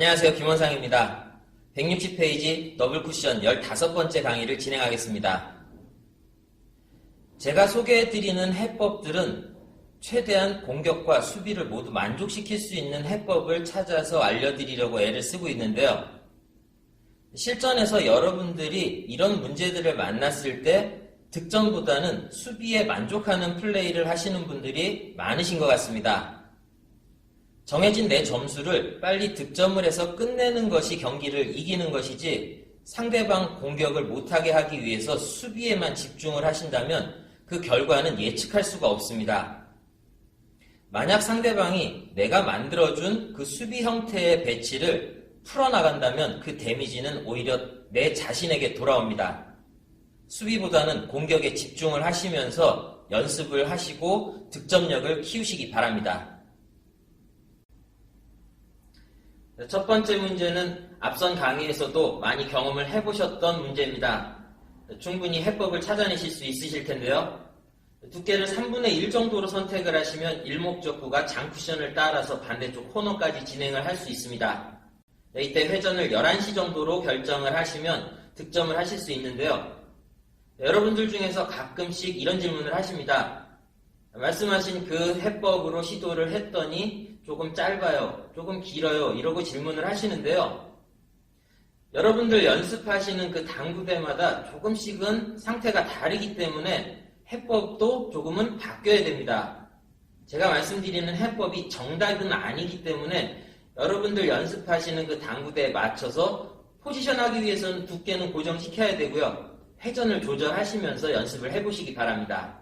안녕하세요. 김원상입니다. 160페이지 더블 쿠션 15번째 강의를 진행하겠습니다. 제가 소개해드리는 해법들은 최대한 공격과 수비를 모두 만족시킬 수 있는 해법을 찾아서 알려드리려고 애를 쓰고 있는데요. 실전에서 여러분들이 이런 문제들을 만났을 때 득점보다는 수비에 만족하는 플레이를 하시는 분들이 많으신 것 같습니다. 정해진 내 점수를 빨리 득점을 해서 끝내는 것이 경기를 이기는 것이지 상대방 공격을 못하게 하기 위해서 수비에만 집중을 하신다면 그 결과는 예측할 수가 없습니다. 만약 상대방이 내가 만들어준 그 수비 형태의 배치를 풀어나간다면 그 데미지는 오히려 내 자신에게 돌아옵니다. 수비보다는 공격에 집중을 하시면서 연습을 하시고 득점력을 키우시기 바랍니다. 첫 번째 문제는 앞선 강의에서도 많이 경험을 해보셨던 문제입니다. 충분히 해법을 찾아내실 수 있으실 텐데요. 두께를 3분의 1 정도로 선택을 하시면 일목적구가 장쿠션을 따라서 반대쪽 코너까지 진행을 할 수 있습니다. 네, 이때 회전을 11시 정도로 결정을 하시면 득점을 하실 수 있는데요. 여러분들 중에서 가끔씩 이런 질문을 하십니다. 말씀하신 그 해법으로 시도를 했더니 조금 짧아요, 조금 길어요, 이러고 질문을 하시는데요. 여러분들 연습하시는 그 당구대마다 조금씩은 상태가 다르기 때문에 해법도 조금은 바뀌어야 됩니다. 제가 말씀드리는 해법이 정답은 아니기 때문에 여러분들 연습하시는 그 당구대에 맞춰서 포지션하기 위해서는 두께는 고정시켜야 되고요. 회전을 조절하시면서 연습을 해보시기 바랍니다.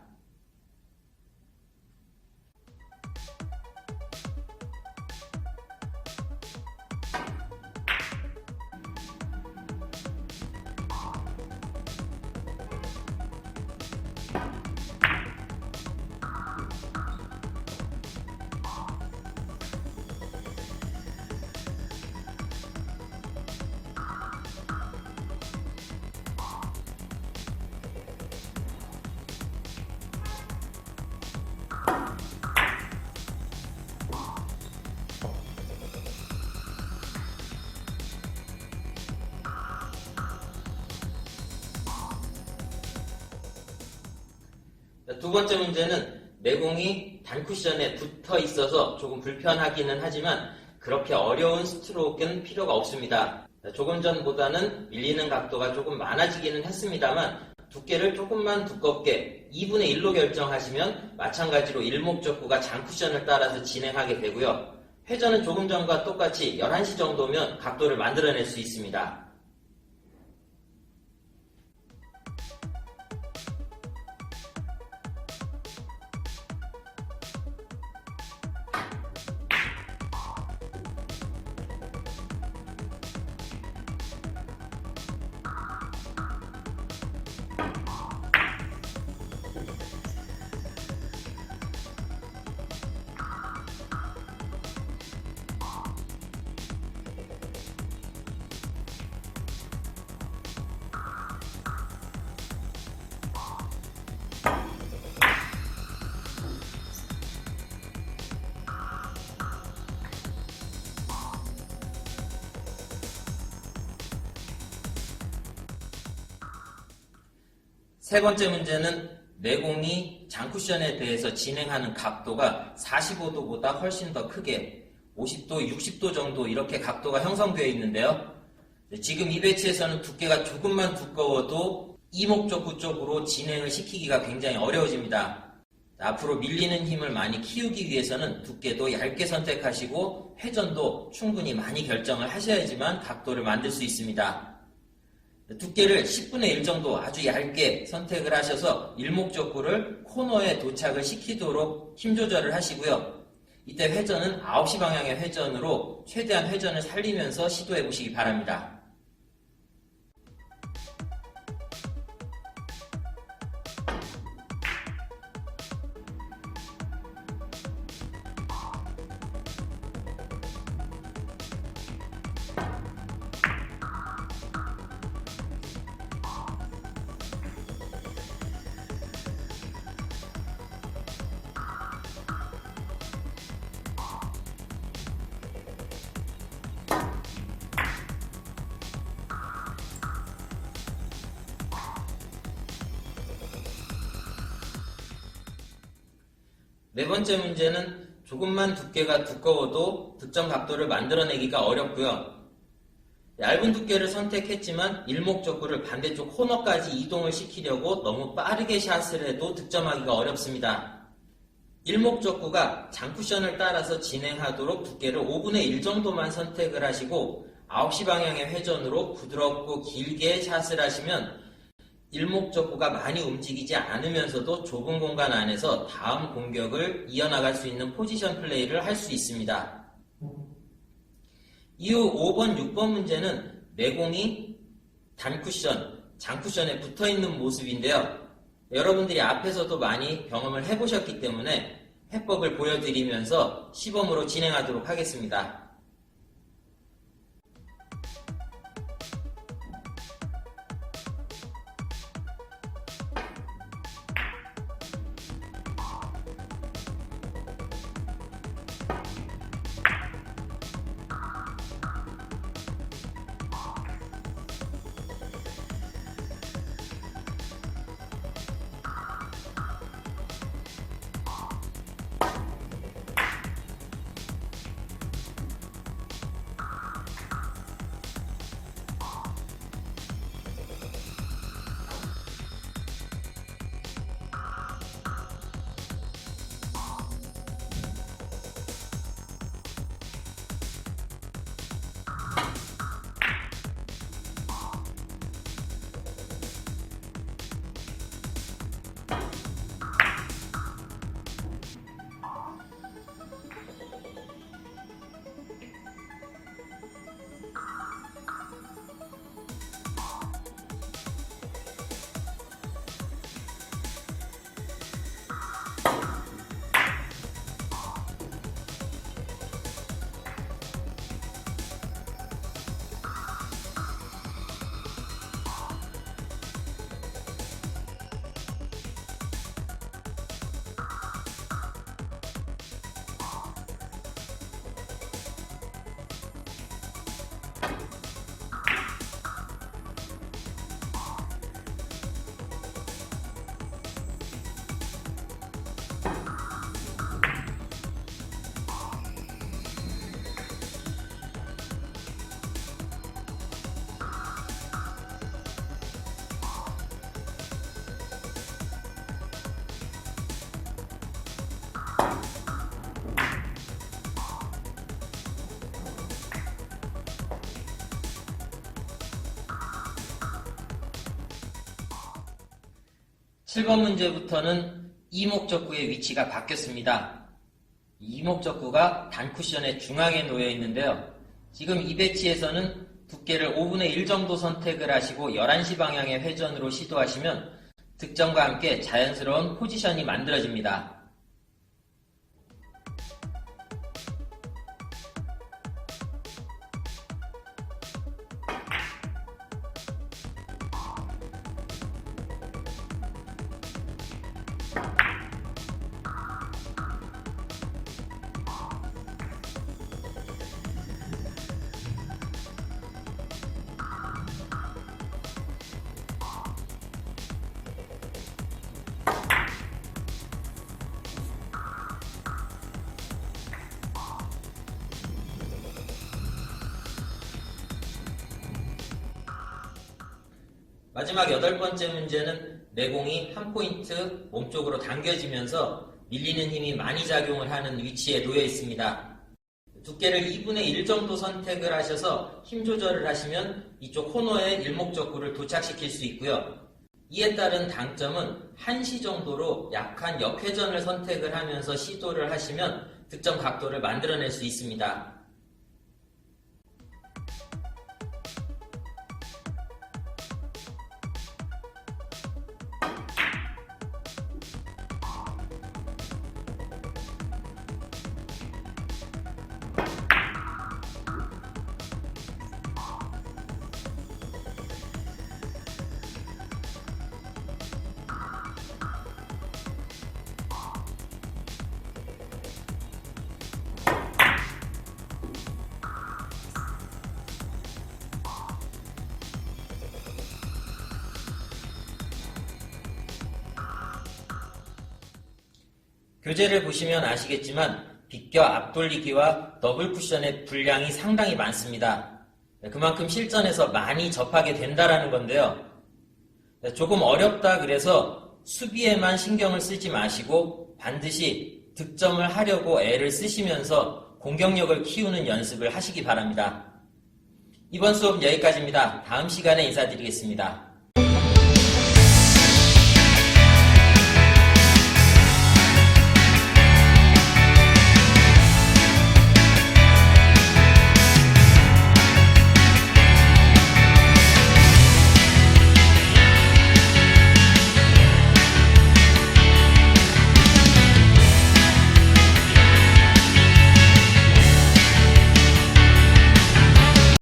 두 번째 문제는 내공이 단쿠션에 붙어 있어서 조금 불편하기는 하지만 그렇게 어려운 스트로크는 필요가 없습니다. 조금 전보다는 밀리는 각도가 조금 많아지기는 했습니다만 두께를 조금만 두껍게 2분의 1로 결정하시면 마찬가지로 일목적구가 장쿠션을 따라서 진행하게 되고요. 회전은 조금 전과 똑같이 11시 정도면 각도를 만들어낼 수 있습니다. 세 번째 문제는 내공이 장쿠션에 대해서 진행하는 각도가 45도보다 훨씬 더 크게 50도, 60도 정도 이렇게 각도가 형성되어 있는데요. 지금 이 배치에서는 두께가 조금만 두꺼워도 이목적구 쪽으로 진행을 시키기가 굉장히 어려워집니다. 앞으로 밀리는 힘을 많이 키우기 위해서는 두께도 얇게 선택하시고 회전도 충분히 많이 결정을 하셔야지만 각도를 만들 수 있습니다. 두께를 10분의 1 정도 아주 얇게 선택을 하셔서 일목적구를 코너에 도착을 시키도록 힘 조절을 하시고요. 이때 회전은 9시 방향의 회전으로 최대한 회전을 살리면서 시도해 보시기 바랍니다. 네 번째 문제는 조금만 두께가 두꺼워도 득점 각도를 만들어내기가 어렵고요. 얇은 두께를 선택했지만 일목적구를 반대쪽 코너까지 이동을 시키려고 너무 빠르게 샷을 해도 득점하기가 어렵습니다. 일목적구가 장쿠션을 따라서 진행하도록 두께를 5분의 1 정도만 선택을 하시고 9시 방향의 회전으로 부드럽고 길게 샷을 하시면 일목적구가 많이 움직이지 않으면서도 좁은 공간 안에서 다음 공격을 이어나갈 수 있는 포지션 플레이를 할 수 있습니다. 이후 5번, 6번 문제는 내공이 단쿠션, 장쿠션에 붙어 있는 모습인데요. 여러분들이 앞에서도 많이 경험을 해보셨기 때문에 해법을 보여드리면서 시범으로 진행하도록 하겠습니다. 칠번 문제부터는 이목적구의 위치가 바뀌었습니다. 이목적구가 단쿠션의 중앙에 놓여 있는데요. 지금 이 배치에서는 두께를 5분의 1 정도 선택을 하시고 11시 방향의 회전으로 시도하시면 득점과 함께 자연스러운 포지션이 만들어집니다. 마지막 여덟 번째 문제는 내공이 한 포인트 몸쪽으로 당겨지면서 밀리는 힘이 많이 작용을 하는 위치에 놓여 있습니다. 두께를 2분의 1 정도 선택을 하셔서 힘 조절을 하시면 이쪽 코너에 일목적구를 도착시킬 수 있고요. 이에 따른 당점은 1시 정도로 약한 역회전을 선택을 하면서 시도를 하시면 득점 각도를 만들어낼 수 있습니다. 교재를 보시면 아시겠지만 비껴 앞돌리기와 더블 쿠션의 분량이 상당히 많습니다. 그만큼 실전에서 많이 접하게 된다라는 건데요. 조금 어렵다 그래서 수비에만 신경을 쓰지 마시고 반드시 득점을 하려고 애를 쓰시면서 공격력을 키우는 연습을 하시기 바랍니다. 이번 수업 여기까지입니다. 다음 시간에 인사드리겠습니다.